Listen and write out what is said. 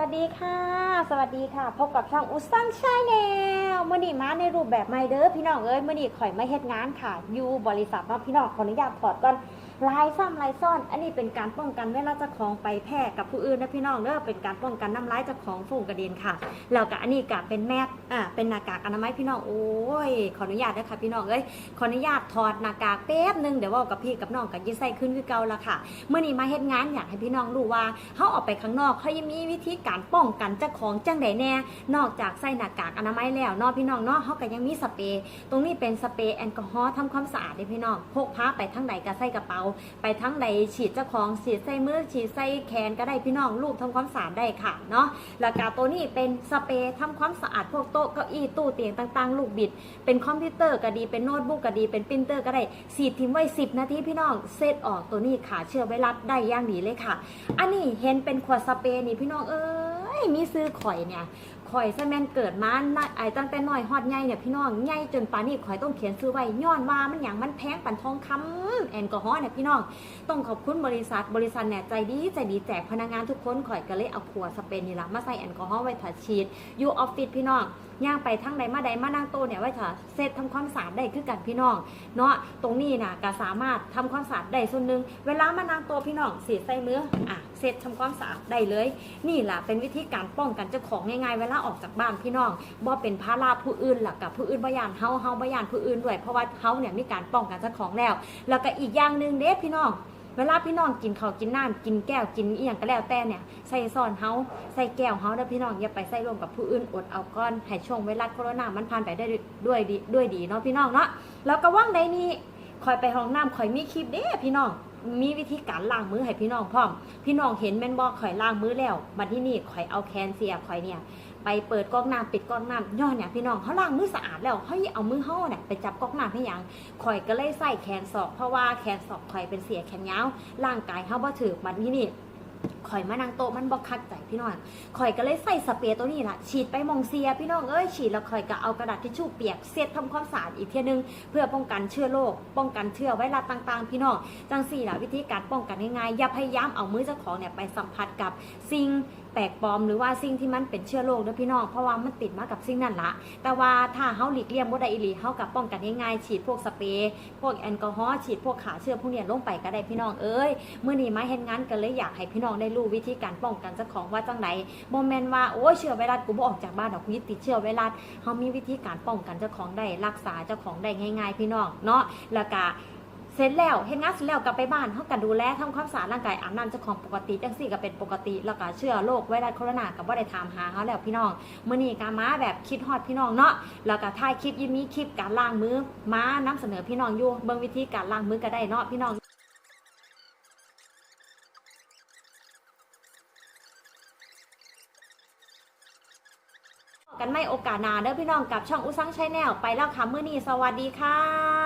วัสดีค่ะ สวัสดีค่ะ พบกับช่องอุซังชาแนลมื่อนี้มาในรูปแบบใหม่เด้อพี่น้องเอ้ยมื่อนี้ข่อยไม่เฮ็ดงานค่ะ อยู่บริษัทเนาะพี่น้องขออนุญาตถอดก่อน ลายซ้ำลายซ่อน อันนี้เป็นการป้องกันเวลาเจ้าของไปแพร่กับผู้อื่นนะพี่น้องเด้อเป็นการป้องกันน้ำลายเจ้าของฝูงกระเด็นค่ะ แล้วก็อันนี้ก็เป็นแมสอ่าเป็นหน้ากากอนามัยพี่น้องโอ้ยขออนุญาตนะคะพี่น้องเอ้ยขออนุญาตถอดหน้ากากแป๊บหนึงเดี๋ยวเว่ากับพี่กับน้องกับยิ่ใส่ขึ้นคือเก่าละค่ะเมื่อนี้มาเฮ็ดงานอยากให้พี่น้องรู้ว่าเขาออกไปข้างนอกเขายังมีวิธีการป้องกันเจ้าของจังใดแน่ นอกจากใส่หน้ากากอนามัยแล้วนาะพี่น้องเนาะเขาก็ยังมีสเปรย์ตรงนี้เป็นสเปรย์แอลกอฮอล์ทำความสะอาดเลยพี่น้องพกพาไปทั้งใดก็ใส่กระเป๋าไปทั้งใดฉีดเจ้าของฉีดใส่มือฉีดใส่แขนก็ได้พี่น้องลูกทำความสะอาดได้ค่ะเนาะแล้วก็ตัวนี้เป็นสเปรย์ทำความสะอาดพวกโต๊ะเก้าอี้ตู้เตียงต่าง ๆ ลูกบิด เป็นคอมพิวเตอร์ก็ดีเป็นโน้ตบุ๊กก็ดีเป็นปรินเตอร์ก็ได้สีดทิ้งไว้ 10 นาทีพี่น้องเซตออกตัวนี้ค่ะเชื้อไวรัสได้ย่างดีเลยค่ะ อันนี้เห็นเป็นขวดสเปรย์นี่พี่น้องเอ้ยมีซื้อข่อยเนี่ย ข่อยซะแมนเกิดมาไอ้ตั้งแต่น้อยฮอดใหญ่เนี่ยพี่น้องใหญ่จนป่านนี้ข่อยต้องเขียนซื้อไว้ย้อนว่ามันหยังมันแพงปันทองคำแอลกอฮอล์เนี่ยพี่น้องต้องขอบคุณบริษัทบริษัทเนี่ยใจดีใจดีแจกพนักงานทุกคนข่อยก็เลยเอาขวดสเปรย์นี่ละมาใส่แอลกอฮอล์ไว้ถัดฉีดอยู่ออฟฟิศพี่น้องย่างไปทั้งใดมาใดมานั่งโตเนี่ยไว้ถัดเซตทำความสะอาดได้คือกันพี่น้องเนาะตรงนี้นะก็สามารถทำความสะอาดได้ส่วนหนึ่งเวลามานั่งโตพี่น้องสีใส่มืออะ เซตทำความสะอาดได้เลย นี่แหละเป็นวิธีการป้องกันเจ้าของง่ายๆเวลาออกจากบ้านพี่น้องบ่เป็นภาระผู้อื่นหลักกับผู้อื่นบ่ยานเฮาเฮาบ่ยานผู้อื่นด้วยเพราะว่าเฮาเนี่ยมีการป้องกันเจ้าของแล้ว แล้วก็อีกอย่างหนึ่งเด้พี่น้องเวลาพี่น้องกินข้าวกินน้ำกินแก้วกินอีหยังก็แล้วแต่เนี่ยใส่ซ่อนเฮาใส่แก้วเฮาเด้อพี่น้องอย่าไปใส่รวมกับผู้อื่นอดเอาก้อนให้ช่วงเวลาโควิดมันผ่านไปได้ด้วยดีด้วยดีเนาะพี่น้องเนาะแล้วก็ว่างใดนี้คอยไปห้องน้ำคอยมีคลิปเด้พี่น้อง มีวิธีการล้างมือให้พี่น้องพร้อม พี่น้องเห็นแม่นบอกข่อยล้างมือแล้วมาที่นี่ข่อยเอาแคนเซียข่อยเนี่ยไปเปิดก๊อกน้ำปิดก๊อกน้ำย้อนเนี่ยพี่น้องเขาล้างมือสะอาดแล้วเขาเอามือเขาเนี่ยไปจับก๊อกน้ำให้ยังข่อยก็เลยใส่แขนศอกเพราะว่าแขนศอกข่อยเป็นเสียแขนยาวร่างกายเขาบ่ถือบัดนี้นี่ ข่อยมานั่งโต๊ะมันบ่คักใจพี่น้องข่อยก็เลยใส่สเปรย์ตัวนี้ล่ะ ฉีดไปมองเซียพี่น้องเอ้ยฉีดแล้วข่อยก็เอากระดาษทิชชู่เปียกเซ็ตทำความสะอาดอีกเทียนึง เพื่อป้องกันเชื้อโรคป้องกันเชื้อไวรัสต่างๆ พี่น้องจังสี่ล่ะวิธีการป้องกันง่ายๆอย่าพยายามเอามือเจ้าของเนี่ยไปสัมผัสกับสิ่งแปลกปลอมหรือว่าสิ่งที่มันเป็นเชื้อโรคเด้อพี่น้องเพราะว่ามันติดมากับสิ่งนั้นละแต่ว่าถ้าเฮาหลีกเลี่ยงบ่ได้อีหลีเฮากับป้องกันง่ายๆฉีดพวกสเปรย์พวกแอลกอฮอล์ฉีดพวกขาเชื้อพวกเนี้ยลงไปก็ได้พี่น้องเอ้ยเมื้อนี้มาเฮ็ดงานกันเลยอยากให้พี่น้องได้รู้วิธีการป้องกันเจ้าของว่าจังไดบ่แม่นว่าโอ้เชื้อไวรัสกูบ่ออกจากบ้านดอกกูยึดติดเชื้อไวรัสเฮามีวิธีการป้องกันเจ้าของได้รักษาเจ้าของได้ง่าย ๆ พี่น้องเนาะแล้วก็ สร็จแล้วเฮ็ดงานเสร็จแล้วกลับไปบ้านเขาก็ดูแลทำความสะอาดร่างกายอาบน้ำเจ้าของปกติจังสี่ก็เป็นปกติแล้วก็เชื่อโรคไวรัสโคโรนาก็บ่ได้ถามหาเขาแล้วพี่น้องมื้อนี้ก็มาแบบคิดฮอดพี่น้องเนาะแล้วก็ถ่ายคลิปยิ้มีคลิปการล้างมือมานํเสนอพี่น้องอยู่เบิ่งวิธีการล้างมือก็ได้เนาะพี่น้องกันไม่โอกาสนาเด้อพี่น้องกับช่องอุซังชแนลไปแล้วค่ะมื้อนี้สวัสดีค่ะ